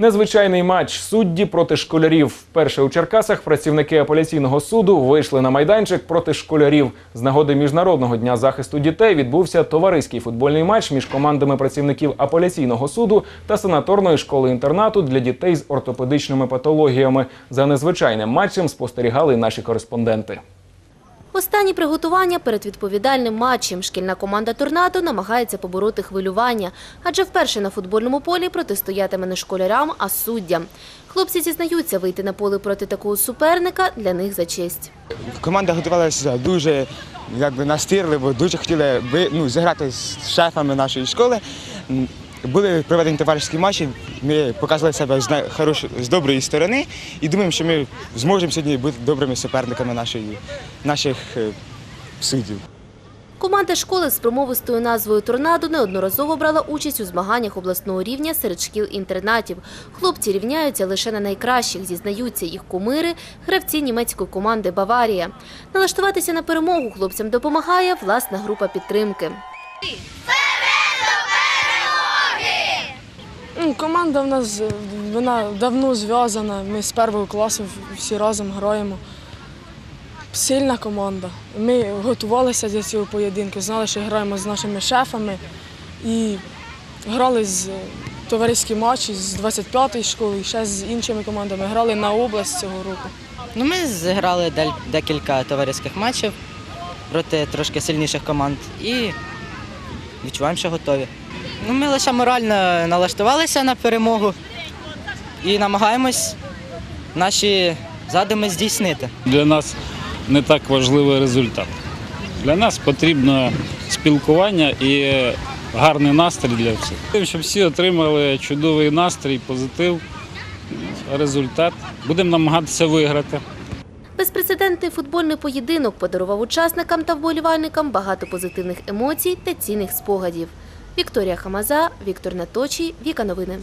Незвичайний матч судді проти школярів. Вперше у Черкасах працівники апеляційного суду вийшли на майданчик проти школярів. З нагоди міжнародного дня захисту дітей відбувся товариський футбольний матч між командами працівників апеляційного суду та санаторної школи інтернату для дітей з ортопедичними патологіями. За незвичайним матчем спостерігали наші кореспонденти. Останні приготування перед відповідальним матчем. Шкільна команда «Торнадо» намагається побороти хвилювання, адже вперше на футбольному полі протистоятиме не школярам, а суддям. Хлопці зізнаються, вийти на поле проти такого суперника для них за честь. Команда готувалася дуже якби, настирливо, дуже хотіли ну, зіграти з шефами нашої школи. Були проведені товариські матчі, ми показали себе з, най- хорош- з доброї сторони і думаємо, що ми зможемо сьогодні бути добрими суперниками нашої, наших е, суддів. Команда школи з промовистою назвою «Торнадо» неодноразово брала участь у змаганнях обласного рівня серед шкіл-інтернатів. Хлопці рівняються лише на найкращих, зізнаються їх кумири, гравці німецької команди «Баварія». Налаштуватися на перемогу хлопцям допомагає власна група підтримки. Ну, команда в нас е, вона давно зв'язана. Ми з першого класу всі разом граємо. Сильна команда. Ми готувалися до цього поєдинку, знали, що граємо з нашими шефами і грали з е, товариські матчі з 25-ї школи і ще з іншими командами. Грали на область цього року. Ну, ми зіграли декілька товариських матчів проти трошки сильніших команд і відчуваємо, що готові. Ну, ми лише морально налаштувалися на перемогу і намагаємось наші задуми здійснити. Для нас не так важливий результат. Для нас потрібно спілкування і гарний настрій для всіх. Тим, Щоб всі отримали чудовий настрій, позитив, результат. Будемо намагатися виграти. Безпрецедентний футбольний поєдинок подарував учасникам та вболівальникам багато позитивних емоцій та цінних спогадів. Вікторія Хамаза, Віктор Наточій, Віка Новини.